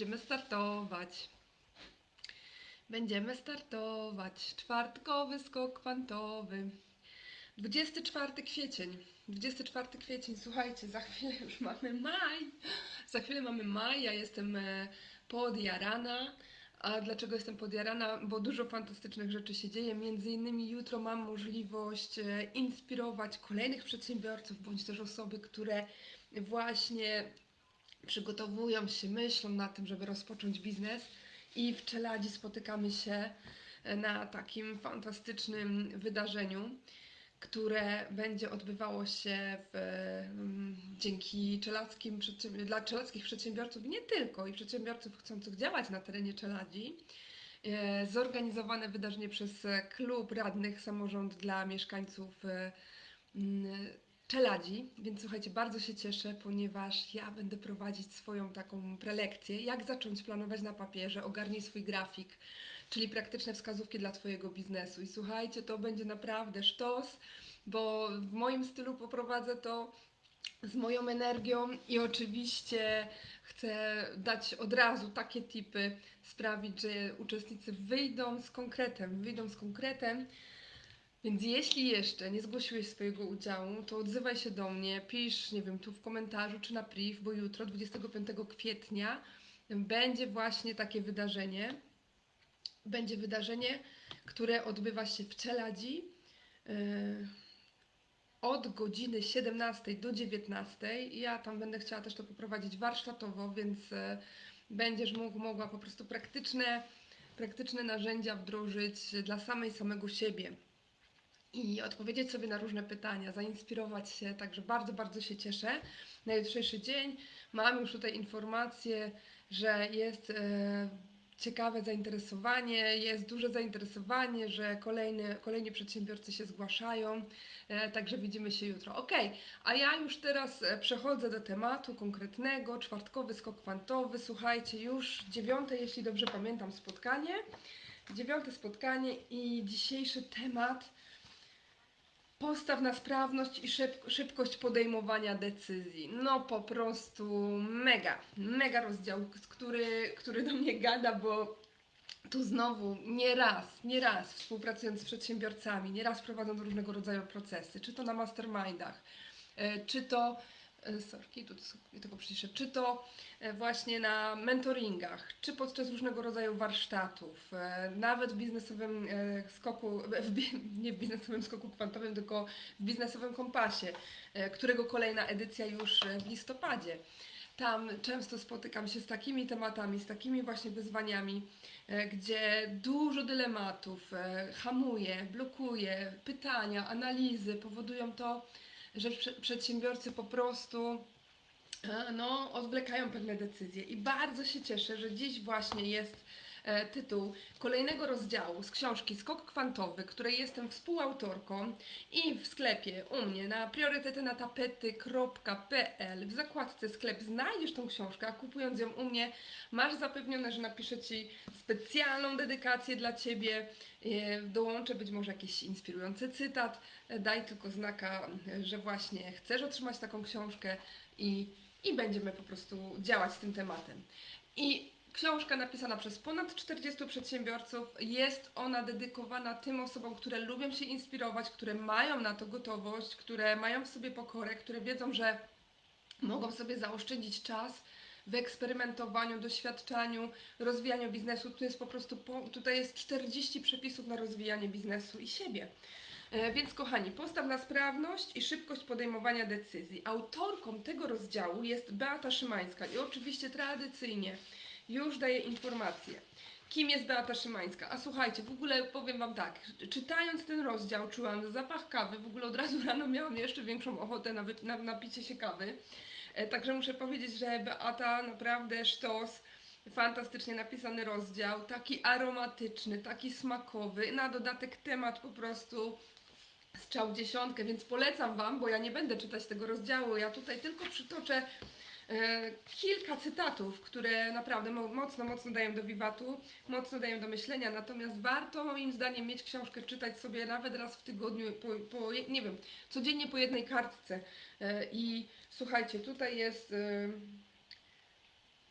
Będziemy startować. Będziemy startować. Czwartkowy skok kwantowy. 24 kwiecień. 24 kwiecień, słuchajcie, za chwilę już mamy maj. Za chwilę mamy maj, ja jestem e, podjarana. A dlaczego jestem podjarana? Bo dużo fantastycznych rzeczy się dzieje. Między innymi jutro mam możliwość e, inspirować kolejnych przedsiębiorców, bądź też osoby, które właśnie przygotowują się, myślą na tym, żeby rozpocząć biznes i w Czeladzi spotykamy się e, na takim fantastycznym wydarzeniu, które będzie odbywało się w, mm, dzięki przedsiębi- dla czeladzkich przedsiębiorców, nie tylko, i przedsiębiorców chcących działać na terenie Czeladzi. E, Zorganizowane wydarzenie przez Klub Radnych Samorząd dla mieszkańców e, mm, Czeladzi, więc słuchajcie, bardzo się cieszę, ponieważ ja będę prowadzić swoją taką prelekcję, jak zacząć planować na papierze, ogarnij swój grafik, czyli praktyczne wskazówki dla Twojego biznesu. I słuchajcie, to będzie naprawdę sztos, bo w moim stylu poprowadzę to z moją energią i oczywiście chcę dać od razu takie tipy, sprawić, że uczestnicy wyjdą z konkretem, wyjdą z konkretem, więc jeśli jeszcze nie zgłosiłeś swojego udziału, to odzywaj się do mnie, pisz, nie wiem, tu w komentarzu czy na priv, bo jutro, 25 kwietnia, będzie właśnie takie wydarzenie. Będzie wydarzenie, które odbywa się w Czeladzi yy, od godziny 17 do 19. Ja tam będę chciała też to poprowadzić warsztatowo, więc yy, będziesz mógł, mogła po prostu praktyczne, praktyczne narzędzia wdrożyć dla samej samego siebie i odpowiedzieć sobie na różne pytania, zainspirować się, także bardzo, bardzo się cieszę. Na jutrzejszy dzień mam już tutaj informację, że jest e, ciekawe zainteresowanie, jest duże zainteresowanie, że kolejne, kolejni przedsiębiorcy się zgłaszają, e, także widzimy się jutro. Ok, a ja już teraz e, przechodzę do tematu konkretnego, czwartkowy skok kwantowy, słuchajcie, już dziewiąte, jeśli dobrze pamiętam, spotkanie. Dziewiąte spotkanie i dzisiejszy temat Postaw na sprawność i szyb, szybkość podejmowania decyzji. No po prostu mega, mega rozdział, który, który do mnie gada, bo tu znowu nie raz, nie raz współpracując z przedsiębiorcami, nie raz prowadząc różnego rodzaju procesy, czy to na mastermindach, e, czy to sorki, tu tego przyciszę, czy to e, właśnie na mentoringach, czy podczas różnego rodzaju warsztatów, e, nawet w biznesowym e, skoku, nie w biznesowym skoku kwantowym, tylko w biznesowym kompasie, e, którego kolejna edycja już e, w listopadzie. Tam często spotykam się z takimi tematami, z takimi właśnie wyzwaniami, e, gdzie dużo dylematów e, hamuje, blokuje, pytania, analizy powodują to, że prze- przedsiębiorcy po prostu e, no, odwlekają pewne decyzje. I bardzo się cieszę, że dziś właśnie jest tytuł kolejnego rozdziału z książki Skok Kwantowy, której jestem współautorką i w sklepie u mnie na priorytetynatapety.pl w zakładce sklep znajdziesz tą książkę, a kupując ją u mnie masz zapewnione, że napiszę Ci specjalną dedykację dla Ciebie, e, dołączę być może jakiś inspirujący cytat, e, daj tylko znaka, e, że właśnie chcesz otrzymać taką książkę i, i będziemy po prostu działać z tym tematem. I książka napisana przez ponad 40 przedsiębiorców, jest ona dedykowana tym osobom, które lubią się inspirować, które mają na to gotowość, które mają w sobie pokorę, które wiedzą, że mogą sobie zaoszczędzić czas w eksperymentowaniu, doświadczaniu, rozwijaniu biznesu. Tu jest po prostu, tutaj jest 40 przepisów na rozwijanie biznesu i siebie. E, Więc kochani, postaw na sprawność i szybkość podejmowania decyzji. Autorką tego rozdziału jest Beata Szymańska i oczywiście tradycyjnie już daję informację. Kim jest Beata Szymańska? A słuchajcie, w ogóle powiem Wam tak, czytając ten rozdział czułam zapach kawy, w ogóle od razu rano miałam jeszcze większą ochotę na, wy- na napicie się kawy. E, Także muszę powiedzieć, że Beata naprawdę sztos, fantastycznie napisany rozdział, taki aromatyczny, taki smakowy, na dodatek temat po prostu strzał dziesiątkę, więc polecam Wam, bo ja nie będę czytać tego rozdziału, ja tutaj tylko przytoczę kilka cytatów, które naprawdę mo- mocno, mocno dają do wiwatu, mocno dają do myślenia, natomiast warto moim zdaniem mieć książkę, czytać sobie nawet raz w tygodniu, po, po, nie wiem, codziennie po jednej kartce. E, I słuchajcie, tutaj jest, e,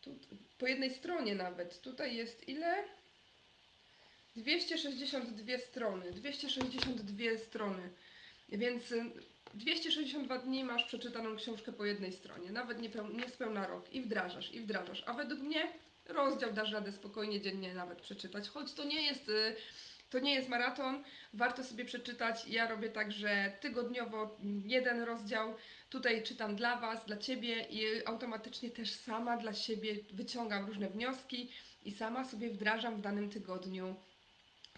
Tu, po jednej stronie nawet. Tutaj jest ile? 262 strony. 262 strony. Więc 262 dni masz przeczytaną książkę po jednej stronie. Nawet nie, peł, nie spełna rok. I wdrażasz, i wdrażasz. A według mnie rozdział dasz radę spokojnie dziennie nawet przeczytać. Choć to nie jest... y, To nie jest maraton, warto sobie przeczytać. Ja robię tak, że tygodniowo jeden rozdział, tutaj czytam dla Was, dla Ciebie i automatycznie też sama dla siebie wyciągam różne wnioski i sama sobie wdrażam w danym tygodniu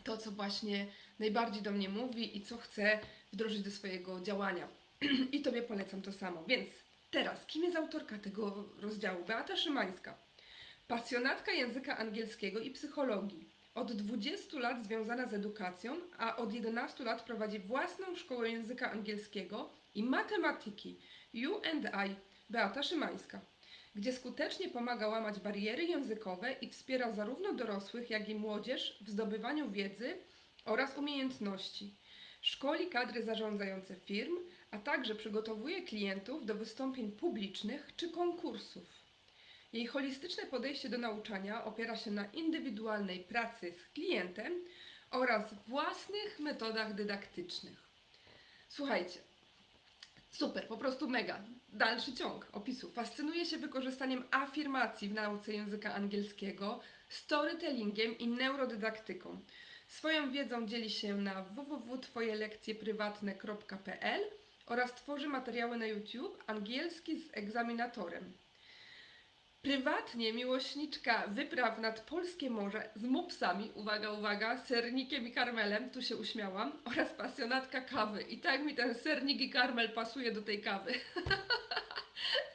to, co właśnie najbardziej do mnie mówi i co chcę wdrożyć do swojego działania. I Tobie polecam to samo. Więc teraz, kim jest autorka tego rozdziału? Beata Szymańska. Pasjonatka języka angielskiego i psychologii. Od 20 lat związana z edukacją, a od 11 lat prowadzi własną szkołę języka angielskiego i matematyki You and I Beata Szymańska, gdzie skutecznie pomaga łamać bariery językowe i wspiera zarówno dorosłych, jak i młodzież w zdobywaniu wiedzy oraz umiejętności. Szkoli kadry zarządzające firm, a także przygotowuje klientów do wystąpień publicznych czy konkursów. Jej holistyczne podejście do nauczania opiera się na indywidualnej pracy z klientem oraz własnych metodach dydaktycznych. Słuchajcie, super, po prostu mega. Dalszy ciąg opisu. Fascynuje się wykorzystaniem afirmacji w nauce języka angielskiego, storytellingiem i neurodydaktyką. Swoją wiedzą dzieli się na www.twojelekcjeprywatne.pl oraz tworzy materiały na YouTube angielski z egzaminatorem. Prywatnie miłośniczka wypraw nad polskie morze z mopsami, uwaga, uwaga, sernikiem i karmelem, tu się uśmiałam, oraz pasjonatka kawy. I tak mi ten sernik i karmel pasuje do tej kawy.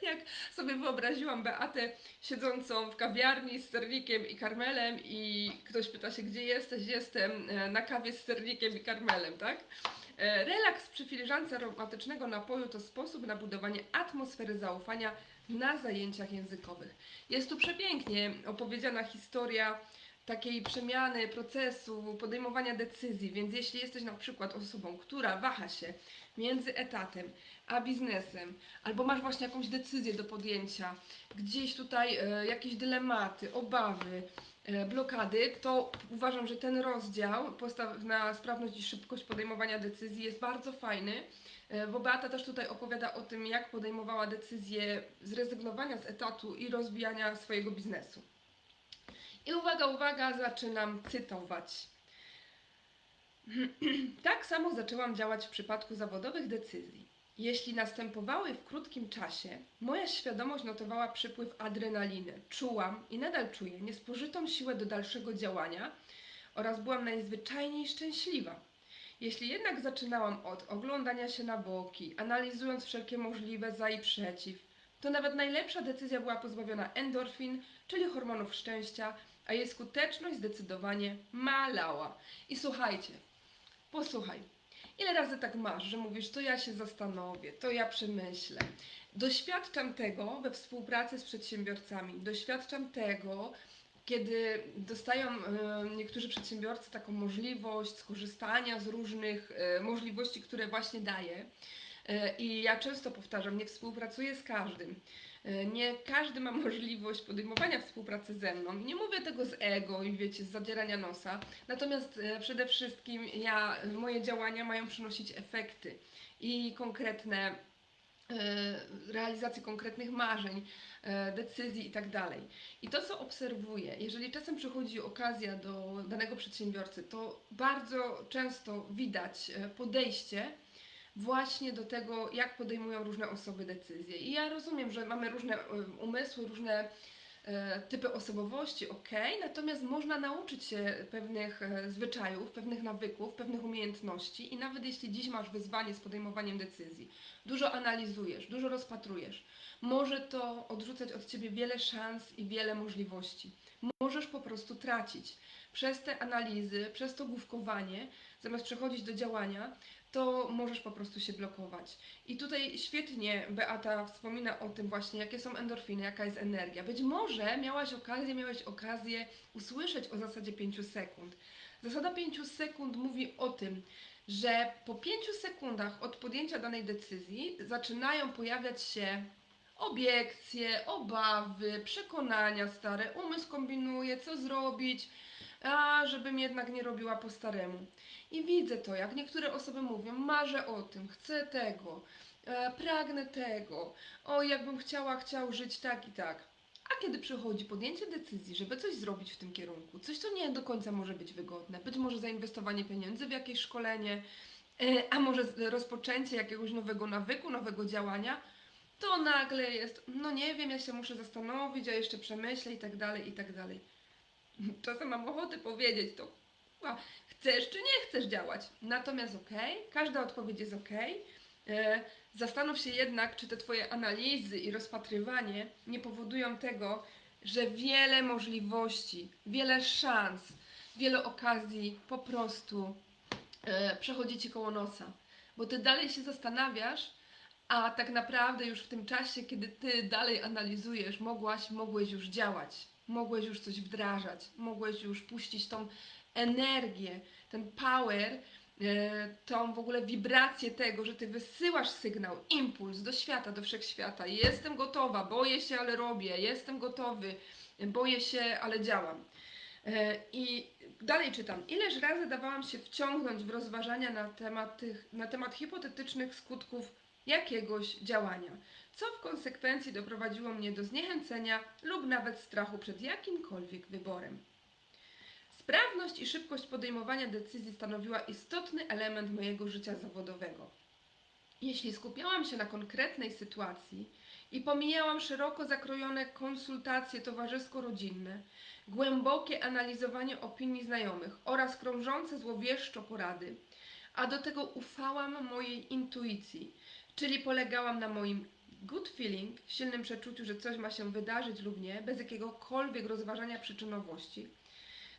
Jak sobie wyobraziłam Beatę siedzącą w kawiarni z sernikiem i karmelem i ktoś pyta się, gdzie jesteś? Jestem e, na kawie z sernikiem i karmelem, tak? E, Relaks przy filiżance aromatycznego napoju to sposób na budowanie atmosfery zaufania na zajęciach językowych. Jest tu przepięknie opowiedziana historia takiej przemiany procesu, podejmowania decyzji, więc jeśli jesteś na przykład osobą, która waha się między etatem a biznesem, albo masz właśnie jakąś decyzję do podjęcia, gdzieś tutaj e, jakieś dylematy, obawy, e, blokady, to uważam, że ten rozdział postaw na sprawność i szybkość podejmowania decyzji jest bardzo fajny, e, bo Beata też tutaj opowiada o tym, jak podejmowała decyzję zrezygnowania z etatu i rozwijania swojego biznesu. I uwaga, uwaga, zaczynam cytować. tak samo zaczęłam działać w przypadku zawodowych decyzji. Jeśli następowały w krótkim czasie, moja świadomość notowała przypływ adrenaliny. Czułam i nadal czuję niespożytą siłę do dalszego działania oraz byłam najzwyczajniej szczęśliwa. Jeśli jednak zaczynałam od oglądania się na boki, analizując wszelkie możliwe za i przeciw, to nawet najlepsza decyzja była pozbawiona endorfin, czyli hormonów szczęścia, a jej skuteczność zdecydowanie malała. I słuchajcie, posłuchaj, ile razy tak masz, że mówisz, to ja się zastanowię, to ja przemyślę. Doświadczam tego we współpracy z przedsiębiorcami, doświadczam tego, kiedy dostają niektórzy przedsiębiorcy taką możliwość skorzystania z różnych e, możliwości, które właśnie daje. E, I ja często powtarzam, nie współpracuję z każdym. E, Nie każdy ma możliwość podejmowania współpracy ze mną. Nie mówię tego z ego i wiecie, z zadzierania nosa. Natomiast e, przede wszystkim ja, moje działania mają przynosić efekty i konkretne e, realizację konkretnych marzeń, decyzji i tak. I to, co obserwuję, jeżeli czasem przychodzi okazja do danego przedsiębiorcy, to bardzo często widać podejście właśnie do tego, jak podejmują różne osoby decyzje. I ja rozumiem, że mamy różne e, umysły, różne e, typy osobowości, ok, natomiast można nauczyć się pewnych e, zwyczajów, pewnych nawyków, pewnych umiejętności i nawet jeśli dziś masz wyzwanie z podejmowaniem decyzji, dużo analizujesz, dużo rozpatrujesz, może to odrzucać od ciebie wiele szans i wiele możliwości. Możesz po prostu tracić. Przez te analizy, przez to główkowanie, zamiast przechodzić do działania, to możesz po prostu się blokować. I tutaj świetnie Beata wspomina o tym właśnie, jakie są endorfiny, jaka jest energia. Być może miałaś okazję, miałeś okazję usłyszeć o zasadzie 5 sekund. Zasada 5 sekund mówi o tym, że po 5 sekundach od podjęcia danej decyzji zaczynają pojawiać się obiekcje, obawy, przekonania stare, umysł kombinuje, co zrobić, a żebym jednak nie robiła po staremu. I widzę to, jak niektóre osoby mówią, marzę o tym, chcę tego, e, pragnę tego, o jakbym chciała, chciał żyć tak i tak. A kiedy przychodzi podjęcie decyzji, żeby coś zrobić w tym kierunku, coś, co nie do końca może być wygodne, być może zainwestowanie pieniędzy w jakieś szkolenie, e, a może rozpoczęcie jakiegoś nowego nawyku, nowego działania, to nagle jest, no nie wiem, ja się muszę zastanowić, a jeszcze przemyślę i tak dalej, i tak dalej. Czasem mam ochotę powiedzieć to, kurwa, chcesz czy nie chcesz działać. Natomiast okej, każda odpowiedź jest okej. E, Zastanów się jednak, czy te Twoje analizy i rozpatrywanie nie powodują tego, że wiele możliwości, wiele szans, wiele okazji po prostu e, przechodzi Ci koło nosa. Bo Ty dalej się zastanawiasz, a tak naprawdę już w tym czasie, kiedy Ty dalej analizujesz, mogłaś, mogłeś już działać, mogłeś już coś wdrażać, mogłeś już puścić tą energię, ten power, e, tą w ogóle wibrację tego, że ty wysyłasz sygnał, impuls do świata, do wszechświata. Jestem gotowa, boję się, ale robię. Jestem gotowy, boję się, ale działam. E, I dalej czytam. Ileż razy dawałam się wciągnąć w rozważania na temat, tych, na temat hipotetycznych skutków jakiegoś działania, co w konsekwencji doprowadziło mnie do zniechęcenia lub nawet strachu przed jakimkolwiek wyborem. Sprawność i szybkość podejmowania decyzji stanowiła istotny element mojego życia zawodowego. Jeśli skupiałam się na konkretnej sytuacji i pomijałam szeroko zakrojone konsultacje towarzysko-rodzinne, głębokie analizowanie opinii znajomych oraz krążące złowieszczo porady, a do tego ufałam mojej intuicji, czyli polegałam na moim good feeling, silnym przeczuciu, że coś ma się wydarzyć lub nie, bez jakiegokolwiek rozważania przyczynowości,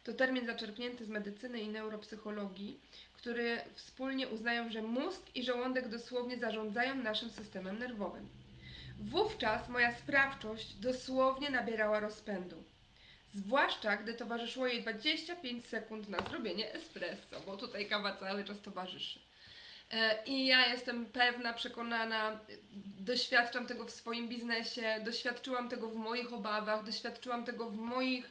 to termin zaczerpnięty z medycyny i neuropsychologii, który wspólnie uznają, że mózg i żołądek dosłownie zarządzają naszym systemem nerwowym. Wówczas moja sprawczość dosłownie nabierała rozpędu. Zwłaszcza gdy towarzyszyło jej 25 sekund na zrobienie espresso, bo tutaj kawa cały czas towarzyszy. E, I ja jestem pewna, przekonana, doświadczam tego w swoim biznesie, doświadczyłam tego w moich obawach, doświadczyłam tego w moich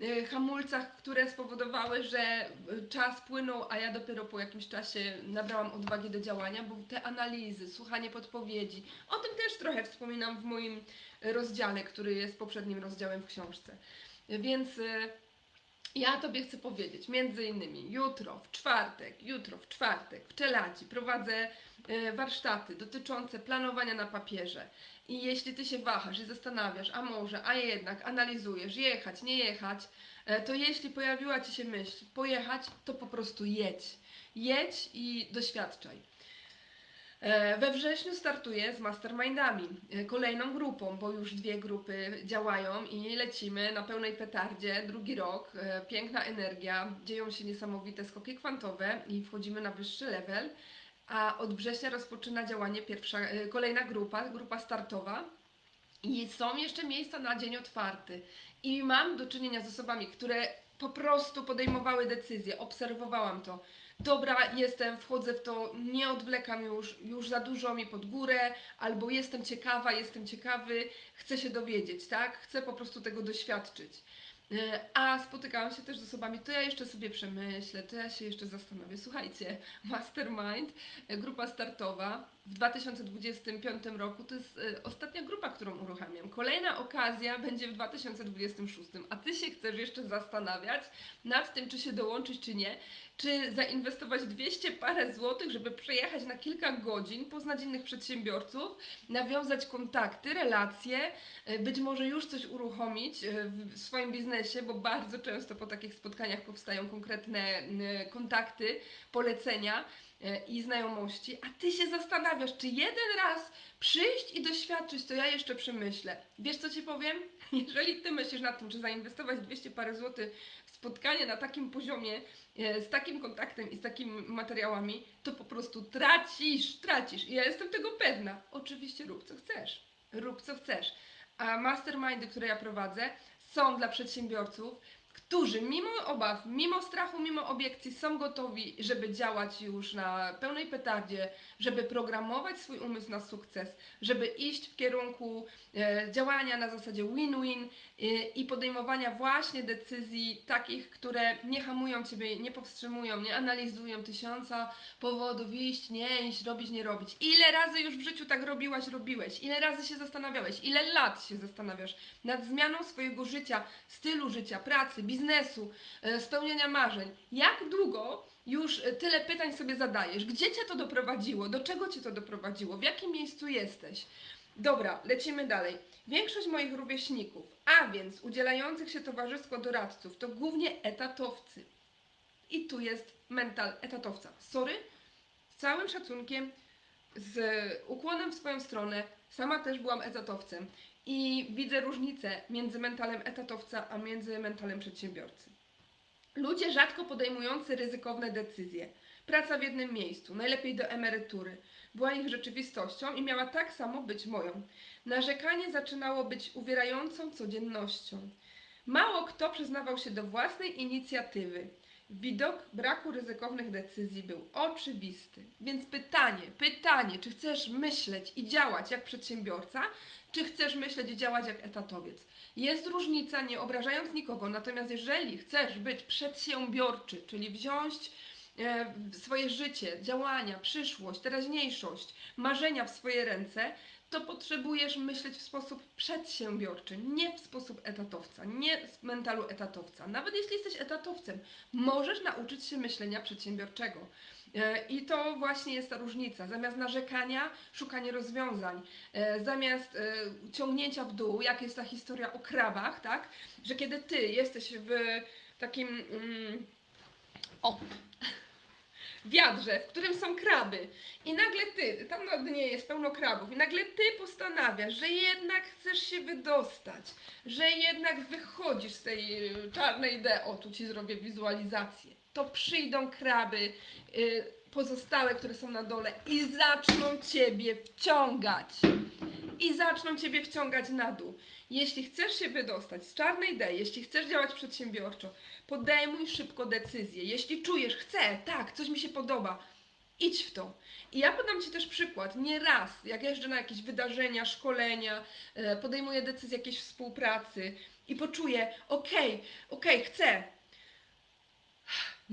e, hamulcach, które spowodowały, że czas płynął, a ja dopiero po jakimś czasie nabrałam odwagi do działania, bo te analizy, słuchanie podpowiedzi, o tym też trochę wspominam w moim rozdziale, który jest poprzednim rozdziałem w książce. Więc e, ja Tobie chcę powiedzieć, między innymi jutro, w czwartek, jutro, w czwartek, w Czeladzi prowadzę e, warsztaty dotyczące planowania na papierze. I jeśli Ty się wahasz i zastanawiasz, a może, a jednak analizujesz, jechać, nie jechać, e, to jeśli pojawiła Ci się myśl, pojechać, to po prostu jedź. Jedź i doświadczaj. E, We wrześniu startuję z mastermindami, e, kolejną grupą, bo już dwie grupy działają i lecimy na pełnej petardzie, drugi rok, e, piękna energia, dzieją się niesamowite skoki kwantowe i wchodzimy na wyższy level, a od września rozpoczyna działanie pierwsza, kolejna grupa, grupa startowa. I są jeszcze miejsca na dzień otwarty. I mam do czynienia z osobami, które po prostu podejmowały decyzje, obserwowałam to, dobra, jestem, wchodzę w to, nie odwlekam już, już za dużo mi pod górę, albo jestem ciekawa, jestem ciekawy, chcę się dowiedzieć, tak? Chcę po prostu tego doświadczyć. E, A spotykałam się też z osobami, to ja jeszcze sobie przemyślę, to ja się jeszcze zastanowię. Słuchajcie, Mastermind, e, grupa startowa w 2025 roku to jest e, ostatnia grupa, którą uruchamiam. Kolejna okazja będzie w 2026, a Ty się chcesz jeszcze zastanawiać nad tym, czy się dołączyć, czy nie, czy zainwestować 200 parę złotych, żeby przejechać na kilka godzin, poznać innych przedsiębiorców, nawiązać kontakty, relacje, e, być może już coś uruchomić e, w swoim biznesie, bo bardzo często po takich spotkaniach powstają konkretne kontakty, polecenia i znajomości, a ty się zastanawiasz, czy jeden raz przyjść i doświadczyć, to ja jeszcze przemyślę. Wiesz co ci powiem? Jeżeli ty myślisz nad tym, czy zainwestować 200 parę złotych w spotkanie na takim poziomie, e, z takim kontaktem i z takimi materiałami, to po prostu tracisz, tracisz. I ja jestem tego pewna. Oczywiście rób co chcesz. Rób co chcesz. A mastermindy, które ja prowadzę, są dla przedsiębiorców, którzy mimo obaw, mimo strachu, mimo obiekcji są gotowi, żeby działać już na pełnej petardzie, żeby programować swój umysł na sukces, żeby iść w kierunku e, działania na zasadzie win-win e, i podejmowania właśnie decyzji takich, które nie hamują Ciebie, nie powstrzymują, nie analizują tysiąca powodów iść, nie iść, robić, nie robić. Ile razy już w życiu tak robiłaś, robiłeś? Ile razy się zastanawiałeś? Ile lat się zastanawiasz nad zmianą swojego życia, stylu życia, pracy, biznesu, e, spełnienia marzeń? Jak długo już e, tyle pytań sobie zadajesz? Gdzie Cię to doprowadziło? Do czego Cię to doprowadziło? W jakim miejscu jesteś? Dobra, lecimy dalej. Większość moich rówieśników, a więc udzielających się towarzysko doradców, to głównie etatowcy. I tu jest mental etatowca. Sorry, z całym szacunkiem, z ukłonem w swoją stronę, sama też byłam etatowcem i widzę różnicę między mentalem etatowca a między mentalem przedsiębiorcy. Ludzie rzadko podejmujący ryzykowne decyzje. Praca w jednym miejscu, najlepiej do emerytury, była ich rzeczywistością i miała tak samo być moją. Narzekanie zaczynało być uwierającą codziennością. Mało kto przyznawał się do własnej inicjatywy. Widok braku ryzykownych decyzji był oczywisty. Więc pytanie, pytanie, czy chcesz myśleć i działać jak przedsiębiorca, czy chcesz myśleć i działać jak etatowiec? Jest różnica, nie obrażając nikogo, natomiast jeżeli chcesz być przedsiębiorczy, czyli wziąć e, swoje życie, działania, przyszłość, teraźniejszość, marzenia w swoje ręce, to potrzebujesz myśleć w sposób przedsiębiorczy, nie w sposób etatowca, nie z mentalu etatowca. Nawet jeśli jesteś etatowcem, możesz nauczyć się myślenia przedsiębiorczego. E, I to właśnie jest ta różnica. Zamiast narzekania, szukanie rozwiązań. E, Zamiast e, ciągnięcia w dół, jak jest ta historia o krawach, tak? Że kiedy ty jesteś w takim. Mm, o! Wiadrze, w którym są kraby i nagle ty, tam na dnie jest pełno krabów i nagle ty postanawiasz, że jednak chcesz się wydostać, że jednak wychodzisz z tej y, czarnej D, o tu ci zrobię wizualizację, to przyjdą kraby y, pozostałe, które są na dole i zaczną ciebie wciągać. I zaczną ciebie wciągać na dół. Jeśli chcesz się wydostać z czarnej D, jeśli chcesz działać przedsiębiorczo, podejmuj szybko decyzję. Jeśli czujesz, chcę, tak, coś mi się podoba, idź w to. I ja podam Ci też przykład. Nie raz, jak jeżdżę na jakieś wydarzenia, szkolenia, e, podejmuję decyzję jakiejś współpracy i poczuję, okej, okej, chcę.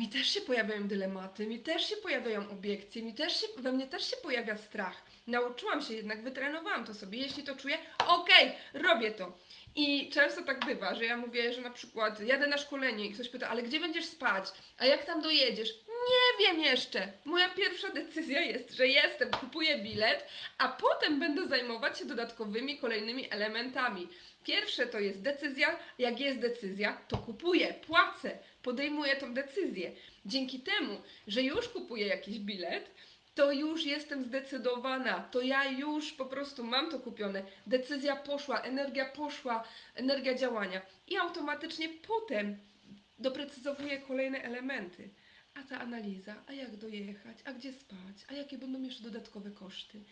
Mi też się pojawiają dylematy, mi też się pojawiają obiekcje, mi też się, we mnie też się pojawia strach. Nauczyłam się jednak, wytrenowałam to sobie. Jeśli to czuję, okej, robię to. I często tak bywa, że ja mówię, że na przykład jadę na szkolenie i ktoś pyta, ale gdzie będziesz spać? A jak tam dojedziesz? Nie wiem jeszcze. Moja pierwsza decyzja jest, że jestem, kupuję bilet, a potem będę zajmować się dodatkowymi, kolejnymi elementami. Pierwsze to jest decyzja, jak jest decyzja, to kupuję, płacę, podejmuję tą decyzję. Dzięki temu, że już kupuję jakiś bilet, to już jestem zdecydowana, to ja już po prostu mam to kupione. Decyzja poszła, energia poszła, energia działania i automatycznie potem doprecyzowuję kolejne elementy. A ta analiza, a jak dojechać, a gdzie spać, a jakie będą jeszcze dodatkowe koszty,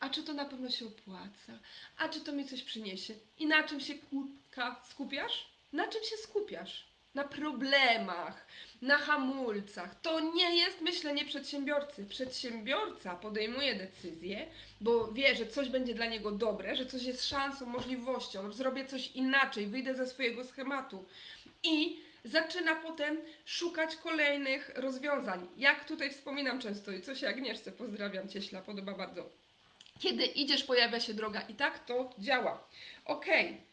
a czy to na pewno się opłaca, a czy to mi coś przyniesie. I na czym się kurka skupiasz? Na czym się skupiasz? Na problemach, na hamulcach. To nie jest myślenie przedsiębiorcy. Przedsiębiorca podejmuje decyzję, bo wie, że coś będzie dla niego dobre, że coś jest szansą, możliwością, zrobię coś inaczej, wyjdę ze swojego schematu. I zaczyna potem szukać kolejnych rozwiązań. Jak tutaj wspominam często i co się Agnieszce, pozdrawiam Cieśla, podoba bardzo. Kiedy idziesz, pojawia się droga i tak to działa. Okej.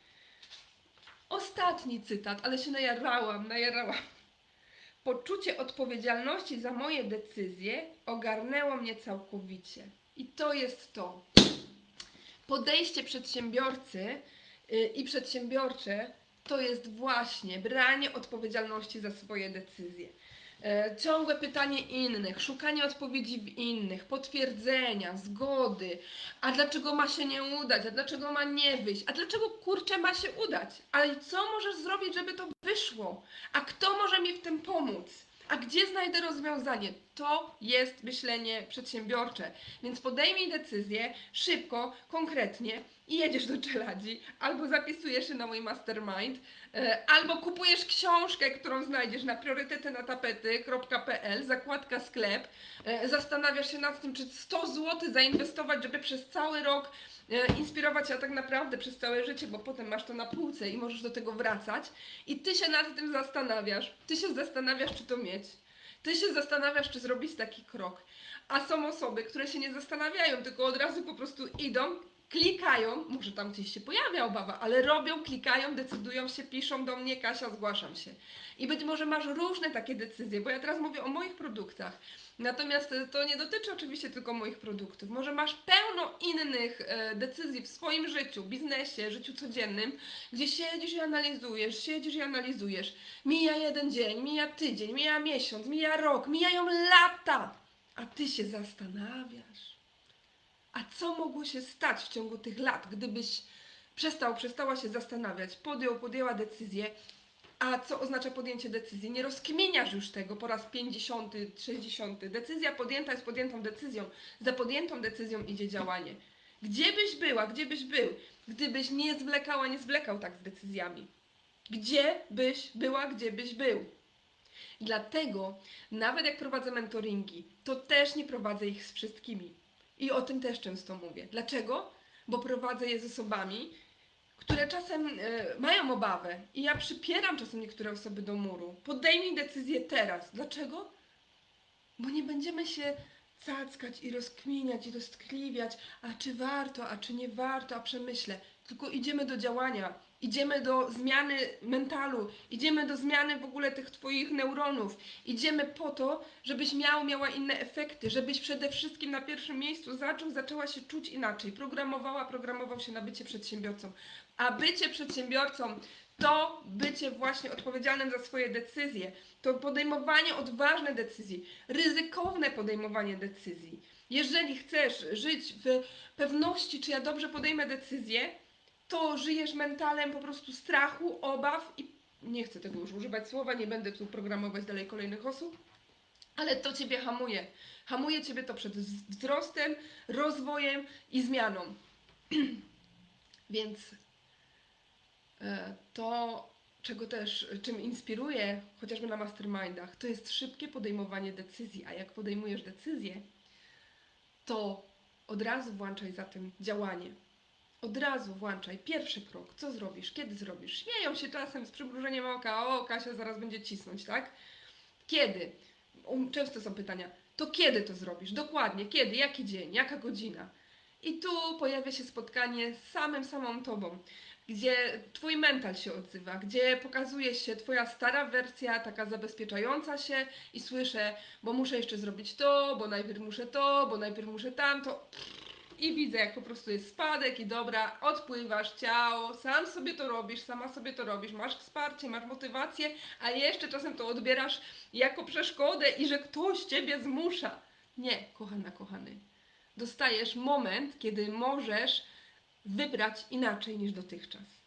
Ostatni cytat, ale się najarałam, najarałam. Poczucie odpowiedzialności za moje decyzje ogarnęło mnie całkowicie. I to jest to. Podejście przedsiębiorcy y, i przedsiębiorcze to jest właśnie branie odpowiedzialności za swoje decyzje. E, Ciągłe pytanie innych, szukanie odpowiedzi w innych, potwierdzenia, zgody. A dlaczego ma się nie udać? A dlaczego ma nie wyjść? A dlaczego kurczę ma się udać? Ale co możesz zrobić, żeby to wyszło? A kto może mi w tym pomóc? A gdzie znajdę rozwiązanie? To jest myślenie przedsiębiorcze. Więc podejmij decyzję szybko, konkretnie i jedziesz do czeladzi, albo zapisujesz się na mój mastermind, e, albo kupujesz książkę, którą znajdziesz na priorytetynatapety.pl, zakładka sklep, e, zastanawiasz się nad tym, czy 100 zł zainwestować, żeby przez cały rok e, inspirować się, a tak naprawdę przez całe życie, bo potem masz to na półce i możesz do tego wracać i ty się nad tym zastanawiasz, ty się zastanawiasz, czy to mieć. Ty się zastanawiasz, czy zrobić taki krok. A są osoby, które się nie zastanawiają, tylko od razu po prostu idą, klikają, może tam gdzieś się pojawia obawa, ale robią, klikają, decydują się, piszą do mnie, Kasia, zgłaszam się. I być może masz różne takie decyzje, bo ja teraz mówię o moich produktach. Natomiast e, to nie dotyczy oczywiście tylko moich produktów. Może masz pełno innych e, decyzji w swoim życiu, biznesie, życiu codziennym, gdzie siedzisz i analizujesz, siedzisz i analizujesz. Mija jeden dzień, mija tydzień, mija miesiąc, mija rok, mijają lata, a ty się zastanawiasz. A co mogło się stać w ciągu tych lat, gdybyś przestał, przestała się zastanawiać, podjął, podjęła decyzję, a co oznacza podjęcie decyzji? Nie rozkminiasz już tego po raz 50, 60. Decyzja podjęta jest podjętą decyzją. Za podjętą decyzją idzie działanie. Gdzie byś była, gdzie byś był, gdybyś nie zwlekała, nie zwlekał tak z decyzjami? Gdzie byś była, gdzie byś był? Dlatego, nawet jak prowadzę mentoringi, to też nie prowadzę ich z wszystkimi. I o tym też często mówię. Dlaczego? Bo prowadzę je z osobami, które czasem e, mają obawę. I ja przypieram czasem niektóre osoby do muru. Podejmij decyzję teraz. Dlaczego? Bo nie będziemy się cackać i rozkminiać i roztkliwiać, a czy warto, a czy nie warto, a przemyślę. Tylko idziemy do działania, idziemy do zmiany mentalu, idziemy do zmiany w ogóle tych Twoich neuronów. Idziemy po to, żebyś miał, miała inne efekty, żebyś przede wszystkim na pierwszym miejscu zaczął, zaczęła się czuć inaczej, programowała, programował się na bycie przedsiębiorcą. A bycie przedsiębiorcą to bycie właśnie odpowiedzialnym za swoje decyzje, to podejmowanie odważnych decyzji, ryzykowne podejmowanie decyzji. Jeżeli chcesz żyć w pewności, czy ja dobrze podejmę decyzję, to żyjesz mentalem po prostu strachu, obaw i nie chcę tego już używać słowa, nie będę tu programować dalej kolejnych osób, ale to ciebie hamuje. Hamuje ciebie to przed wzrostem, rozwojem i zmianą. Więc to, czego też, czym inspiruje, chociażby na mastermindach, to jest szybkie podejmowanie decyzji. A jak podejmujesz decyzję, to od razu włączaj za tym działanie. Od razu włączaj pierwszy krok. Co zrobisz? Kiedy zrobisz? Śmieją się czasem z przymrużeniem oka. O, Kasia zaraz będzie cisnąć, tak? Kiedy? Um, Często są pytania. To kiedy to zrobisz? Dokładnie. Kiedy? Jaki dzień? Jaka godzina? I tu pojawia się spotkanie z samym samą tobą, gdzie twój mental się odzywa, gdzie pokazuje się twoja stara wersja, taka zabezpieczająca się i słyszę, bo muszę jeszcze zrobić to, bo najpierw muszę to, bo najpierw muszę tamto. I widzę, jak po prostu jest spadek i dobra, odpływasz ciało, sam sobie to robisz, sama sobie to robisz, masz wsparcie, masz motywację, a jeszcze czasem to odbierasz jako przeszkodę i że ktoś ciebie zmusza. Nie, kochana, kochany. Dostajesz moment, kiedy możesz wybrać inaczej niż dotychczas.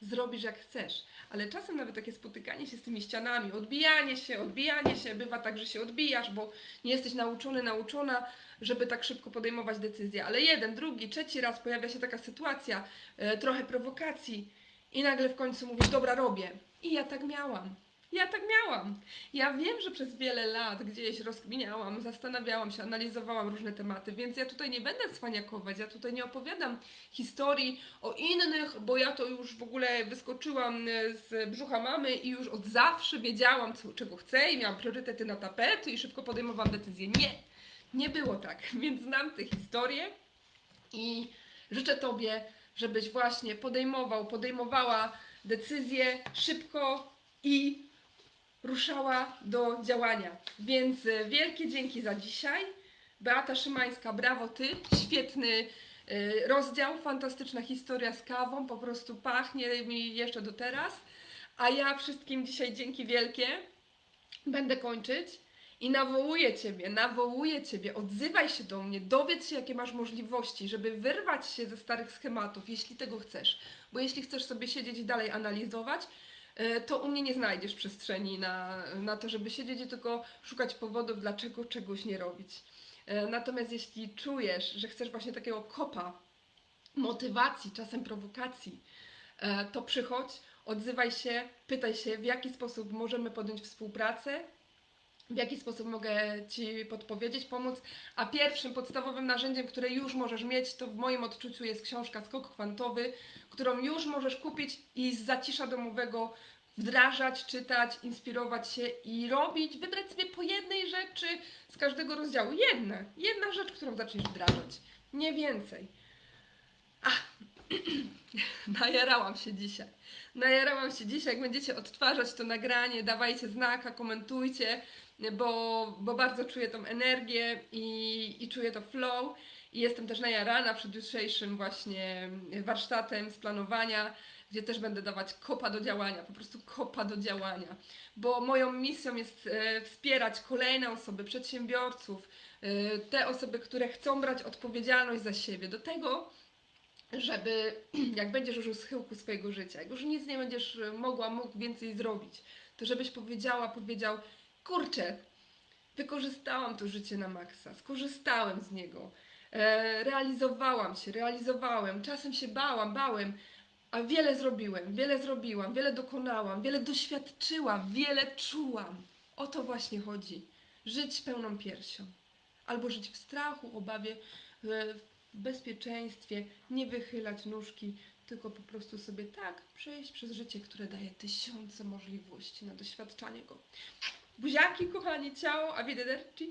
Zrobisz jak chcesz, ale czasem nawet takie spotykanie się z tymi ścianami, odbijanie się, odbijanie się, bywa tak, że się odbijasz, bo nie jesteś nauczony, nauczona, żeby tak szybko podejmować decyzje. Ale jeden, drugi, trzeci raz pojawia się taka sytuacja, e, trochę prowokacji i nagle w końcu mówisz, dobra, robię. I ja tak miałam. Ja tak miałam. Ja wiem, że przez wiele lat gdzieś rozkminiałam, zastanawiałam się, analizowałam różne tematy, więc ja tutaj nie będę cwaniakować, ja tutaj nie opowiadam historii o innych, bo ja to już w ogóle wyskoczyłam e, z brzucha mamy i już od zawsze wiedziałam, co, czego chcę i miałam priorytety na tapety i szybko podejmowałam decyzje. Nie, nie było tak, więc znam tę historię i życzę Tobie, żebyś właśnie podejmował, podejmowała decyzje szybko i ruszała do działania. Więc e, wielkie dzięki za dzisiaj. Beata Szymańska, brawo Ty, świetny e, rozdział, fantastyczna historia z kawą, po prostu pachnie mi jeszcze do teraz. A ja wszystkim dzisiaj dzięki wielkie. Będę kończyć i nawołuję Ciebie, nawołuję Ciebie, odzywaj się do mnie, dowiedz się, jakie masz możliwości, żeby wyrwać się ze starych schematów, jeśli tego chcesz. Bo jeśli chcesz sobie siedzieć i dalej analizować, to u mnie nie znajdziesz przestrzeni na, na to, żeby siedzieć i tylko szukać powodów, dlaczego czegoś nie robić. E, Natomiast jeśli czujesz, że chcesz właśnie takiego kopa motywacji, czasem prowokacji, e, to przychodź, odzywaj się, pytaj się, w jaki sposób możemy podjąć współpracę, w jaki sposób mogę Ci podpowiedzieć, pomóc. A pierwszym podstawowym narzędziem, które już możesz mieć, to w moim odczuciu jest książka Skok Kwantowy, którą już możesz kupić i z zacisza domowego wdrażać, czytać, inspirować się i robić, wybrać sobie po jednej rzeczy z każdego rozdziału. Jedna, jedna rzecz, którą zaczniesz wdrażać. Nie więcej. Ach, najarałam się dzisiaj. Najarałam się dzisiaj. Jak będziecie odtwarzać to nagranie, dawajcie znaka, komentujcie, bo, bo bardzo czuję tą energię i, i czuję to flow. I jestem też najarana przed jutrzejszym właśnie warsztatem z planowania, gdzie też będę dawać kopa do działania, po prostu kopa do działania. Bo moją misją jest e, wspierać kolejne osoby, przedsiębiorców, e, te osoby, które chcą brać odpowiedzialność za siebie, do tego, żeby jak będziesz już u schyłku swojego życia, jak już nic nie będziesz mogła, mógł więcej zrobić, to żebyś powiedziała, powiedział, kurczę, wykorzystałam to życie na maksa, skorzystałem z niego, e, realizowałam się, realizowałem, czasem się bałam, bałem, a wiele zrobiłem, wiele zrobiłam, wiele dokonałam, wiele doświadczyłam, wiele czułam. O to właśnie chodzi. Żyć pełną piersią. Albo żyć w strachu, obawie, w w bezpieczeństwie, nie wychylać nóżki, tylko po prostu sobie tak przejść przez życie, które daje tysiące możliwości na doświadczanie go. Buziaki, kochani, ciao, a wiederci.